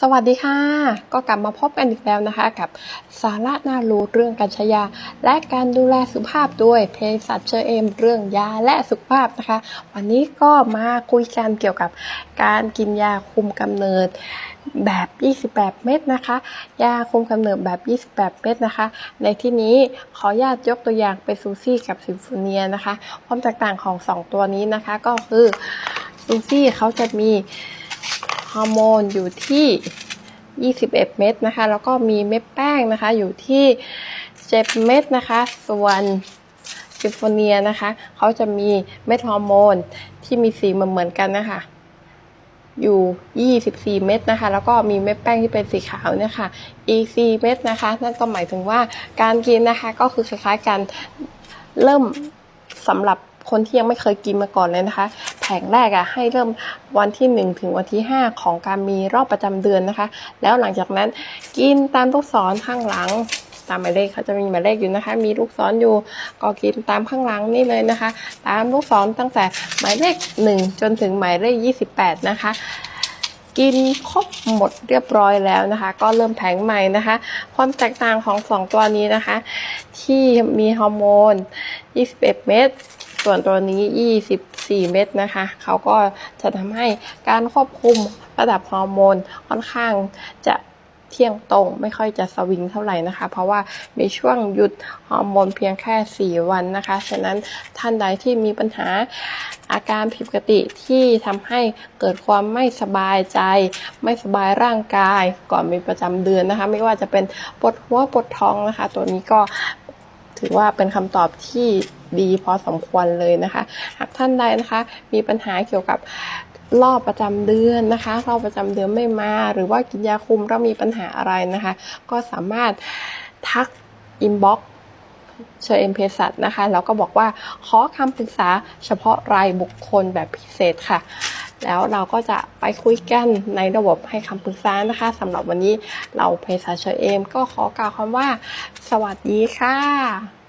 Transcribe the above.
สวัสดีค่ะ ก็กลับมาพบกันอีกแล้วนะคะกับสาระน่ารู้เรื่องการใช้ยา และการดูแลสุขภาพด้วยเภสัชเชอเอม เรื่องยาและสุขภาพนะคะ วันนี้ก็มาคุยกันเกี่ยวกับการกินยาคุมกำเนิดแบบ 28 เม็ดนะคะ ยาคุมกำเนิดแบบ 28 เม็ดนะคะ ในที่นี้ขออนุญาตยกตัวอย่างเป็นซูซี่กับซิมโฟเนียนะคะ ความแตกต่างของ 2 ตัวนี้นะคะก็คือซูซี่เขาจะมี อร์โมนอยู่ที่ 21 เม็ดนะคะ แล้วก็มีเม็ดแป้งนะคะอยู่ที่ 7 เม็ดนะคะ ส่วนซิมโฟเนียนะคะเขาจะมีเม็ดฮอร์โมนที่มีสีเหมือนกันนะคะอยู่ 24 เม็ดนะคะ แล้วก็มีเม็ดแป้งที่เป็นสีขาวเนี่ยค่ะอีก4เม็ดนะคะ นั่นก็หมายถึงว่าการกินนะคะ ก็คือคล้ายๆกันเริ่มสำหรับคนที่ยังไม่เคยกินมาก่อนเลยนะคะ ผงแรกอะให้เริ่มวันที่ 1 ถึงวันที่ 5 ของการมีรอบประจำเดือนนะคะ แล้วหลังจากนั้นกินตามลูกศรข้างหลัง ตามหมายเลขเขาจะมีหมายเลขอยู่นะคะ มีลูกศรอยู่ก็กินตามข้างหลังนี่เลยนะคะ ตามลูกศรตั้งแต่หมายเลข 1 จนถึงหมายเลข 28 นะคะกินครบหมดเรียบร้อยแล้วนะคะ ก็เริ่มแผงใหม่นะคะ ความแตกต่างของสองตัวนี้นะคะ ที่มีฮอร์โมน 21 เม็ดส่วนตัวนี้ 4 เม็ดนะคะ เขาก็จะทำให้การควบคุมระดับฮอร์โมนค่อนข้างจะเที่ยงตรงไม่ค่อยจะสวิงเท่าไหร่นะคะ เพราะว่ามีช่วงหยุดฮอร์โมนเพียงแค่ 4 วันนะคะ ฉะนั้นท่านใดที่มีปัญหาอาการผิดปกติที่ทำให้เกิดความไม่สบายใจ ไม่สบายร่างกาย ก่อนมีประจำเดือนนะคะ ไม่ว่าจะเป็นปวดหัวปวดท้องนะคะ ตัวนี้ก็ถือว่าเป็นคำตอบที่ ดีพอสมควรเลยนะคะ หากท่านใดนะคะ มีปัญหาเกี่ยวกับรอบประจำเดือนนะคะรอบประจำเดือนไม่มา หรือว่ากินยาคุมแล้วมีปัญหาอะไรนะคะ ก็สามารถทักอินบ็อกเชอเอ็มเพสัตนะคะแล้วก็บอกว่าขอคำปรึกษาเฉพาะรายบุคคลแบบพิเศษค่ะ แล้วเราก็จะไปคุยกันในระบบให้คำปรึกษานะคะสำหรับวันนี้เราเพสัชเชอเอ็มก็ขอกล่าวคำว่า สวัสดีค่ะ